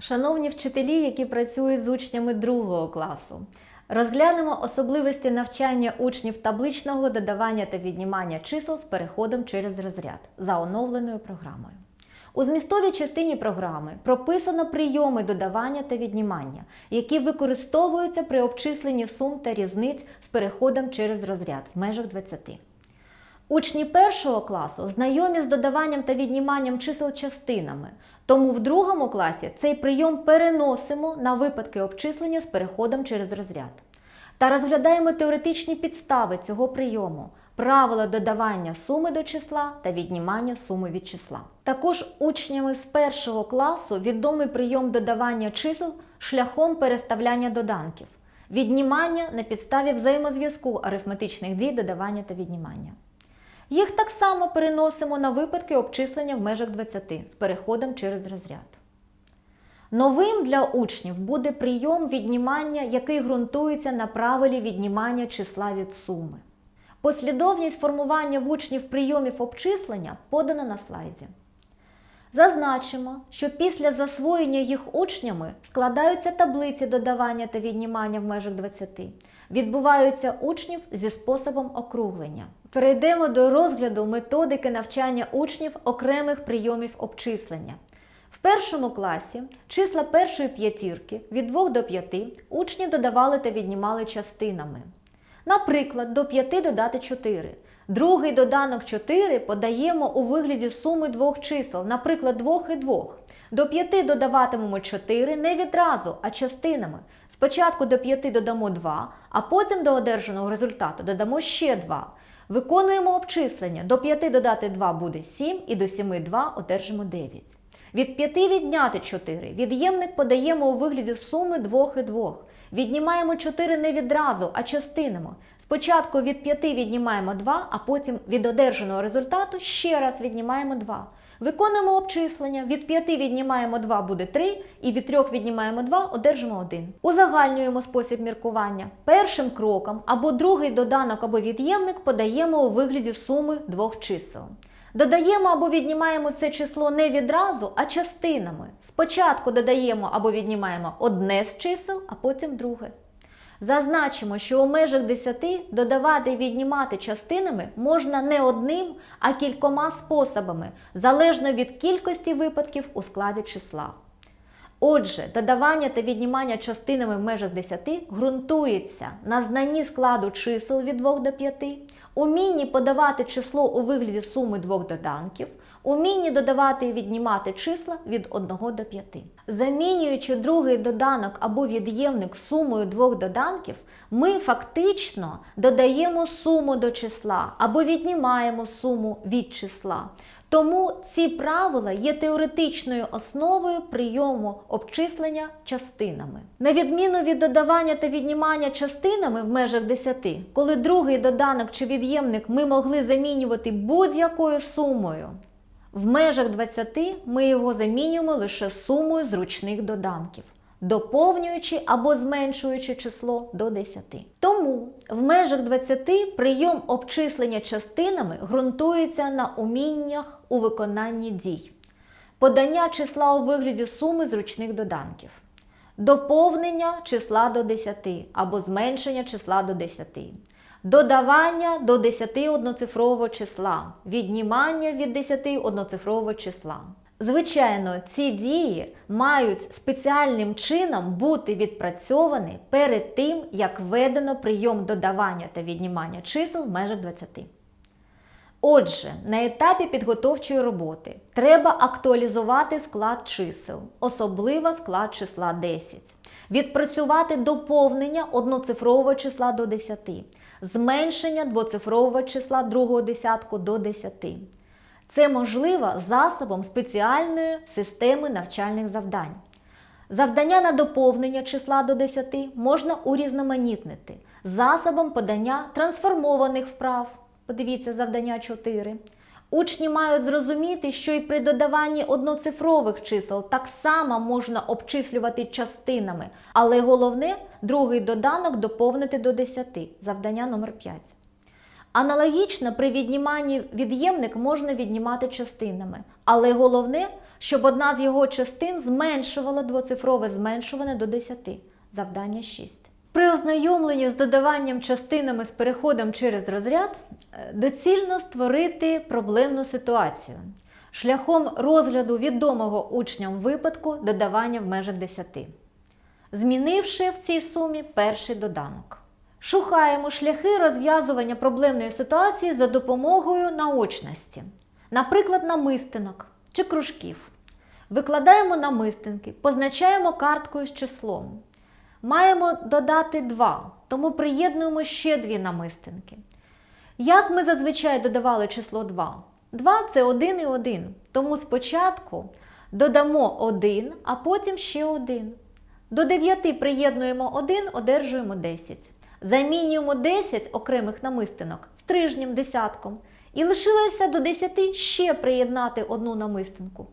Шановні вчителі, які працюють з учнями другого класу, розглянемо особливості навчання учнів табличного додавання та віднімання чисел з переходом через розряд за оновленою програмою. У змістовій частині програми прописано прийоми додавання та віднімання, які використовуються при обчисленні сум та різниць з переходом через розряд в межах 20. Учні першого класу знайомі з додаванням та відніманням чисел частинами, тому в другому класі цей прийом переносимо на випадки обчислення з переходом через розряд. Та розглядаємо теоретичні підстави цього прийому, правила додавання суми до числа та віднімання суми від числа. Також учнями з першого класу відомий прийом додавання чисел шляхом переставляння доданків, віднімання на підставі взаємозв'язку арифметичних дій додавання та віднімання. Їх так само переносимо на випадки обчислення в межах 20 з переходом через розряд. Новим для учнів буде прийом віднімання, який ґрунтується на правилі віднімання числа від суми. Послідовність формування в учнів прийомів обчислення подана на слайді. Зазначимо, що після засвоєння їх учнями складаються таблиці додавання та віднімання в межах 20. Відбуваються учнів зі способом округлення. Перейдемо до розгляду методики навчання учнів окремих прийомів обчислення. В першому класі числа першої п'ятірки від 2 до 5 учні додавали та віднімали частинами. Наприклад, до 5 додати 4. Другий доданок 4 подаємо у вигляді суми двох чисел, наприклад, 2 і 2. До 5 додаватимемо 4 не відразу, а частинами. Спочатку до 5 додамо 2, а потім до одержаного результату додамо ще 2. Виконуємо обчислення. До 5 додати 2 буде 7 і до 7 2 одержимо 9. Від 5 відняти 4. Від'ємник подаємо у вигляді суми 2 і 2. Віднімаємо 4 не відразу, а частинами. Спочатку від 5 віднімаємо 2, а потім від одержаного результату ще раз віднімаємо 2. Виконуємо обчислення. Від 5 віднімаємо 2 буде 3, і від 3 віднімаємо 2, одержимо 1. Узагальнюємо спосіб міркування. Першим кроком або другий доданок або від'ємник подаємо у вигляді суми двох чисел. Додаємо або віднімаємо це число не відразу, а частинами. Спочатку додаємо або віднімаємо одне з чисел, а потім друге. Зазначимо, що у межах 10 додавати і віднімати частинами можна не одним, а кількома способами, залежно від кількості випадків у складі числа. Отже, додавання та віднімання частинами в межах 10 ґрунтується на знанні складу чисел від 2 до 5, умінні подавати число у вигляді суми двох доданків, умінні додавати і віднімати числа від 1 до 5. Замінюючи другий доданок або від'ємник сумою двох доданків, ми фактично додаємо суму до числа або віднімаємо суму від числа. Тому ці правила є теоретичною основою прийому обчислення частинами. На відміну від додавання та віднімання частинами в межах 10, коли другий доданок чи від'ємник ми могли замінювати будь-якою сумою. В межах 20 ми його замінюємо лише сумою зручних доданків, доповнюючи або зменшуючи число до 10. Тому в межах 20 прийом обчислення частинами ґрунтується на уміннях у виконанні дій, подання числа у вигляді суми зручних доданків, доповнення числа до 10 або зменшення числа до 10. Додавання до 10 одноцифрового числа, віднімання від 10 одноцифрового числа. Звичайно, ці дії мають спеціальним чином бути відпрацьовані перед тим, як введено прийом додавання та віднімання чисел в межах 20. Отже, на етапі підготовчої роботи треба актуалізувати склад чисел, особливо склад числа 10, відпрацювати доповнення одноцифрового числа до 10, зменшення двоцифрового числа другого десятку до 10. Це можливо засобом спеціальної системи навчальних завдань. Завдання на доповнення числа до 10 можна урізноманітнити засобом подання трансформованих вправ. Подивіться завдання 4. Учні мають зрозуміти, що і при додаванні одноцифрових чисел так само можна обчислювати частинами, але головне другий доданок доповнити до 10. Завдання номер 5. Аналогічно при відніманні від'ємник можна віднімати частинами, але головне, щоб одна з його частин зменшувала двоцифрове зменшуване до 10. Завдання 6. При ознайомленні з додаванням частинами з переходом через розряд е, доцільно створити проблемну ситуацію шляхом розгляду відомого учням випадку додавання в межах 10, змінивши в цій сумі перший доданок. Шукаємо шляхи розв'язування проблемної ситуації за допомогою наочності, наприклад, намистинок чи кружків. Викладаємо намистинки, позначаємо карткою з числом. Маємо додати 2, тому приєднуємо ще дві намистинки. Як ми зазвичай додавали число 2? 2 це 1 і 1. Тому спочатку додамо 1, а потім ще 1. До 9 приєднуємо 1, одержуємо 10. Замінюємо 10 окремих намистинок стрижнім десятком. І лишилося до 10 ще приєднати одну намистинку.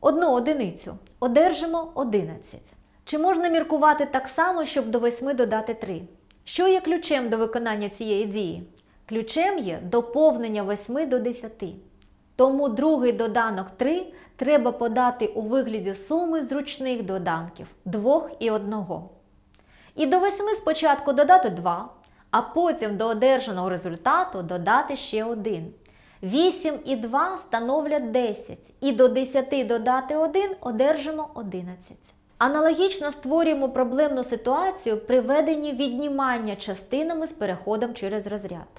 Одну одиницю. Одержимо 11. Чи можна міркувати так само, щоб до 8 додати 3? Що є ключем до виконання цієї дії? Ключем є доповнення 8 до 10. Тому другий доданок 3 треба подати у вигляді суми зручних доданків 2 і 1. І до 8 спочатку додати 2, а потім до одержаного результату додати ще 1. 8 і 2 становлять 10, і до 10 додати 1 одержимо 11. Аналогічно створюємо проблемну ситуацію при веденні віднімання частинами з переходом через розряд.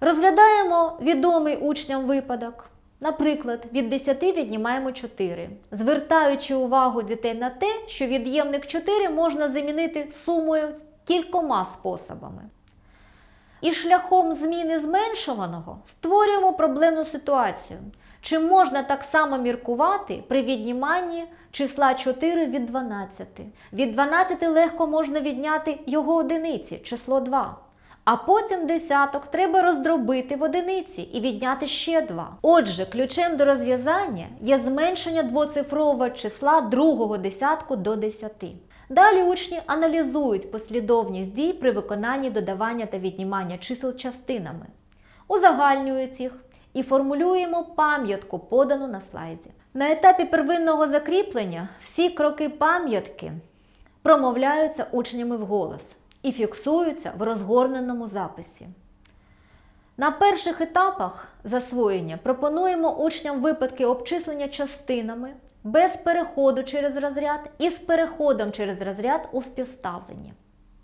Розглядаємо відомий учням випадок. Наприклад, від 10 віднімаємо 4, звертаючи увагу дітей на те, що від'ємник 4 можна замінити сумою кількома способами. І шляхом зміни зменшуваного створюємо проблемну ситуацію. Чи можна так само міркувати при відніманні числа 4 від 12? Від 12 легко можна відняти його одиниці, число 2. А потім десяток треба роздробити в одиниці і відняти ще 2. Отже, ключем до розв'язання є зменшення двоцифрового числа другого десятку до 10. Далі учні аналізують послідовність дій при виконанні додавання та віднімання чисел частинами, узагальнюють їх і формулюємо пам'ятку, подану на слайді. На етапі первинного закріплення всі кроки пам'ятки промовляються учнями вголос і фіксуються в розгорненому записі. На перших етапах засвоєння пропонуємо учням випадки обчислення частинами без переходу через розряд і з переходом через розряд у співставленні.